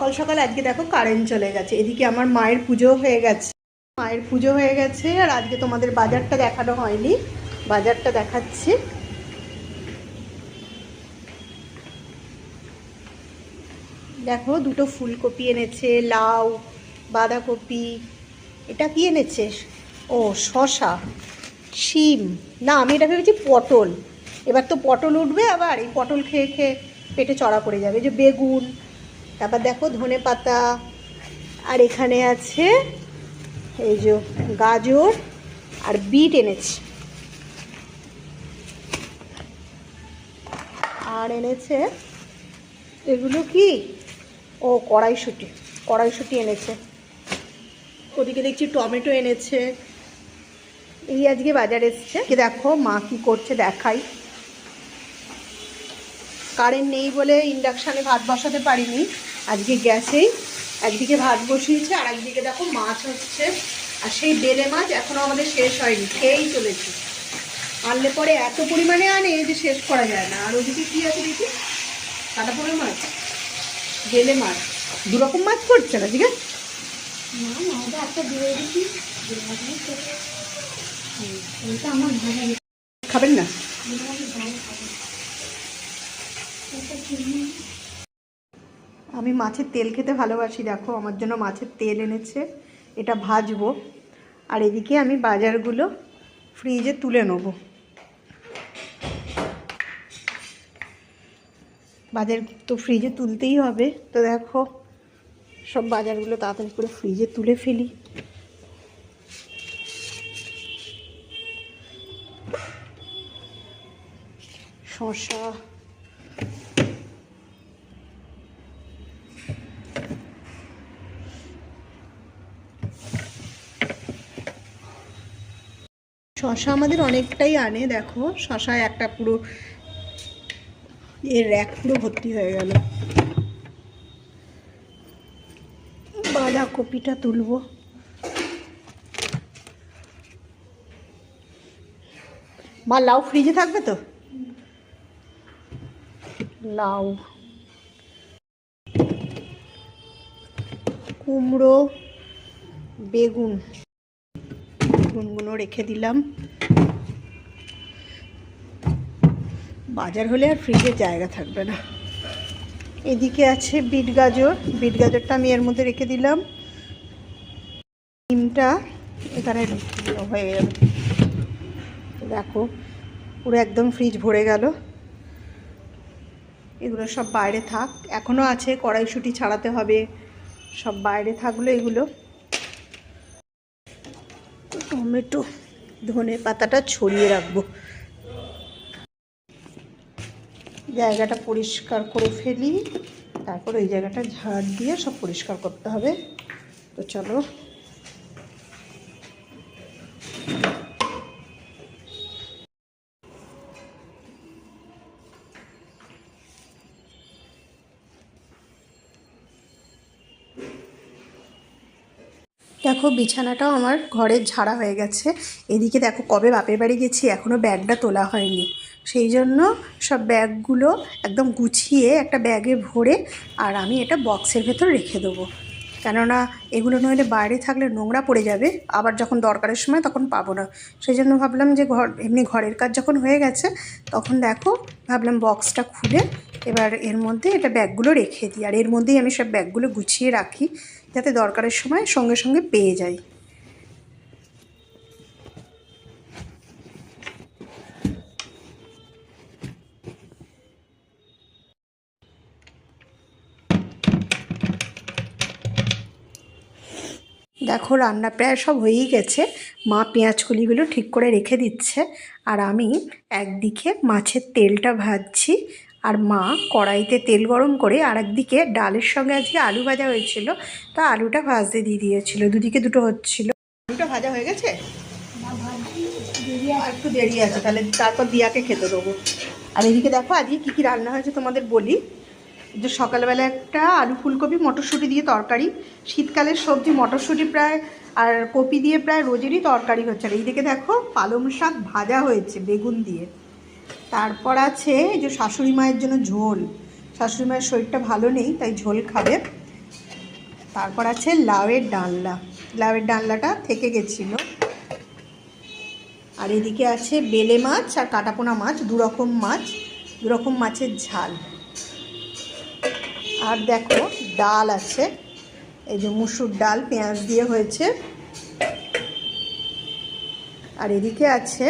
সকাল সকাল আজকে দেখো কারেন্ট চলে গেছে। এদিকে আমার মায়ের পুজো হয়ে গেছে। মায়ের পুজো হয়ে গেছে আর আজকে তোমাদের বাজারটা দেখানো হয়নি। বাজারটা দেখাচ্ছি। দেখো দুটো ফুলকপি এনেছে, লাউ, বাঁধাকপি। এটা কি এনেছে? ও শশা শিম। না, আমি এটা ভেবেছি পটল। এবার তো পটল উঠবে আবার, এই পটল খেয়ে খেয়ে পেটে চড়া পড়ে যাবে। যে বেগুন তারপর দেখো ধনে পাতা, আর এখানে আছে এই যে গাজর আর বিট এনেছে। আর এনেছে এগুলো কি? ও, কড়াইশুটি কড়াইশুটি এনেছে। ওদিকে দেখছি টমেটো এনেছে। এই আজকে বাজার এসছে। দেখো মা কি করছে দেখাই। কারেন্ট নেই বলে ইন্ডাকশানে ভাত বসাতে পারিনি। আজকে গ্যাসেই একদিকে ভাত বসিয়েছে আর একদিকে দেখো মাছ হচ্ছে। আর সেই বেলে মাছ এখনও আমাদের শেষ হয়নি খেয়েই চলেছে। আনলে পরে এত পরিমাণে আনে যে শেষ করা যায় না। আর ওদিকে কী আছে দেখি? কাটা পড়ে মাছ বেলে মাছ। দু রকম মাছ করছে না? ঠিক আছে খাবেন। না আমি মাছের তেল খেতে ভালোবাসি, দেখো আমার জন্য মাছের তেল এনেছে, এটা ভাজবো। আর এদিকে আমি বাজারগুলো ফ্রিজে তুলে নেব। বাজার তো ফ্রিজে তুলতেই হবে, তো দেখো সব বাজারগুলো তাড়াতাড়ি করে ফ্রিজে তুলে ফেলি। শসা শশা আমাদের অনেকটাই আনে, দেখো। শশায় একটা পুরো এর র্যাক পুরো ভর্তি হয়ে গেল। বাঁধাকপিটা তুলবো। মা, লাউ ফ্রিজে থাকবে তো? লাউ। কুমড়ো, বেগুন। বেগুনগুলো রেখে দিলাম। বাজার হলে আর ফ্রিজে জায়গা থাকবে না। এদিকে আছে বিট গাজর। বিট গাজরটা আমি এর মধ্যে রেখে দিলাম। ডিমটা এখানে হয়ে যাবে দেখো, পুরো একদম ফ্রিজ ভরে গেল। এগুলো সব বাইরে থাক। এখনও আছে, কড়াইশুঁটি ছাড়াতে হবে। সব বাইরে থাকল এগুলো। টমেটো ধনে পাতাটা ছড়িয়ে রাখব। জায়গাটা পরিষ্কার করে ফেলি, তারপর ওই জায়গাটা ঝাড় দিয়ে সব পরিষ্কার করতে হবে। তো চলো দেখো, বিছানাটাও আমার ঘরের ঝাড়া হয়ে গেছে। এদিকে দেখো, কবে বাপের বাড়ি গেছি এখনও ব্যাগটা তোলা হয়নি। সেই জন্য সব ব্যাগগুলো একদম গুছিয়ে একটা ব্যাগে ভরে আর আমি এটা বক্সের ভেতর রেখে দেবো। কেননা এগুলো নইলে বাইরে থাকলে নোংরা পড়ে যাবে, আবার যখন দরকারের সময় তখন পাবো না। সেই জন্য ভাবলাম যে ঘর, এমনি ঘরের কাজ যখন হয়ে গেছে, তখন দেখো, ভাবলাম বক্সটা খুলে এবার এর মধ্যে এটা ব্যাগগুলো রেখে দিই। আর এর মধ্যেই আমি সব ব্যাগগুলো গুছিয়ে রাখি। যাতে দরকারের সময় সঙ্গে সঙ্গে পেয়ে যাই। দেখো, রান্না প্রায় সব হয়েই গেছে। মা পেঁয়াজকলিগুলো ঠিক করে রেখে দিচ্ছে। আর আমি একদিকে মাছের তেলটা ভাজছি। আর মা কড়াইতে তেল গরম করে আর একদিকে ডালের সঙ্গে আজকে আলু ভাজা হয়েছিল, তা আলুটা ভাজতে দিয়ে দিয়েছিল। দুদিকে দুটো হচ্ছিল। আলুটা ভাজা হয়ে গেছে? একটু দেরি আছে, তাহলে তারপর দিয়াকে খেতে দেবো। আর এদিকে দেখো, আজকে কী কী রান্না হয়েছে তোমাদের বলি। যে সকালবেলা একটা আলু ফুলকপি, মটরশুঁটি দিয়ে তরকারি, শীতকালের সবজি, মটরশুঁটি প্রায়, আর কপি দিয়ে প্রায় রোজেরই তরকারি হচ্ছে। আর এইদিকে দেখো, পালং শাক ভাজা হয়েছে বেগুন দিয়ে। তারপর আছে যে শাশুড়ি মায়ের জন্য ঝোল। শাশুড়ি মায়ের শরীরটা ভালো নেই, তাই ঝোল খাবে। তারপর আছে লাউয়ের ডালনা। লাউয়ের ডালনাটা থেকে গেছিল। আর এদিকে আছে বেলে মাছ আর কাটাপোনা মাছ দু রকম মাছ দু রকম মাছের ঝাল। আর দেখো ডাল আছে, এই যে মুসুর ডাল, পেঁয়াজ দিয়ে হয়েছে। আর এদিকে আছে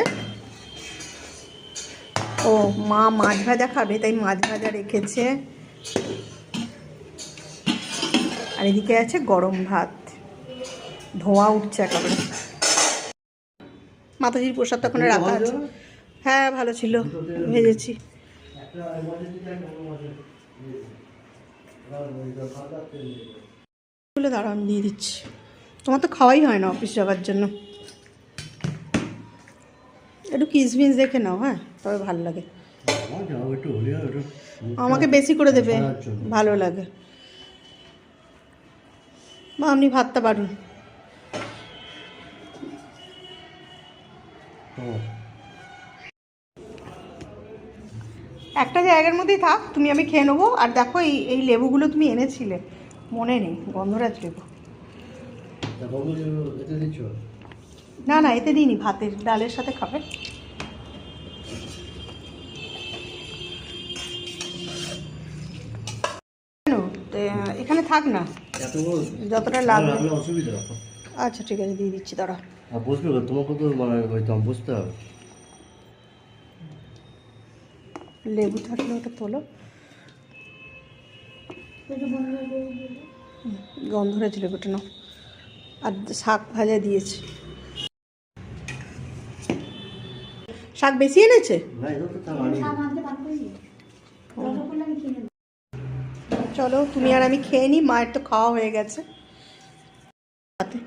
ও, মা মাছ ভাজা খাবে, তাই মাছ ভাজা রেখেছে। আর এদিকে আছে গরম ভাত। ধোয়া উঠছে একেবারে। মাতাজির প্রসাদ তখন রাখা আছে। হ্যাঁ ভালো ছিল, ভেজেছি। আমি দিয়ে দিচ্ছি। তোমার তো খাওয়াই হয় না অফিস যাওয়ার জন্য। একটু কিসমিস দেখে নাও হ্যাঁ? তবে ভালো লাগে। আমাকে বেশি করে দেবে, ভালো লাগে। বা আপনি ভাতটা তোমার একটা জায়গার মধ্যেই থাক, তুমি আমি খেয়ে নেব। আর দেখো, এই এই লেবুগুলো তুমি এনেছিলে। মনে নেই, গন্ধরাজ লেবু। না না এতে দিইনি ভাতের ডালের সাথে খাবে। এখানে থাক না। যতটা লাগবে। আচ্ছা ঠিক আছে দিয়ে দিচ্ছি দাঁড়া বসবে তোমাকে তো মানে তোমার বসতে হবে। লেবু থাকলে ওটা তোলো। করে দিলে লেবুটা নাও। আর শাক ভাজা দিয়েছে শাক বেশি এনেছে না এটা তো তার মানে শাক আনতে পারব অর্ডার করলে আমি বেশি এনেছে? চলো তুমি আর আমি খেয়ে নিই মায়ের তো খাওয়া হয়ে গেছে। রাতে।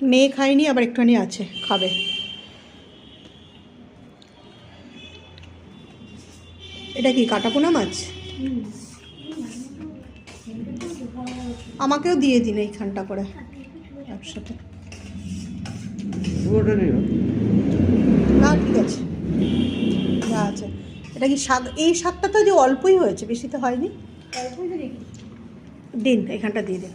মেয়ে খায়নি আবার একটুখানি আছে খাবে। এটা কি কাটাপোনা মাছ? আমাকেও দিয়ে দিন এইখানটা করে একসাথে। পুরোটা নিও। না ঠিক আছে। যা আছে। এটা কি শাক এই শাকটা তো যে অল্পই হয়েছে বেশি তো হয়নি? অল্পই দিন এখানটা দিয়ে দিন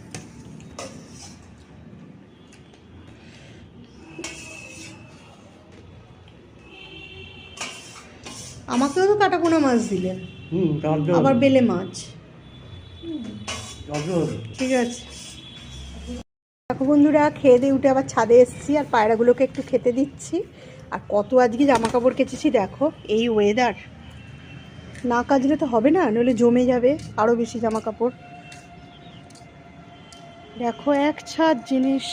আমাকেও তো কাটাপোনা মাছ দিলেন। আবার বেলে মাছ। ঠিক আছে। দেখো বন্ধুরা, খেয়ে দিয়ে উঠে আবার ছাদে এসেছি আর পায়রাগুলোকে একটু খেতে দিচ্ছি। আর কত আজকে জামা কাপড় কেচেছি দেখো, এই ওয়েদার না কাজলে তো হবে না, নইলে জমে যাবে আরও বেশি জামা কাপড় দেখো এক ছাদ জিনিস।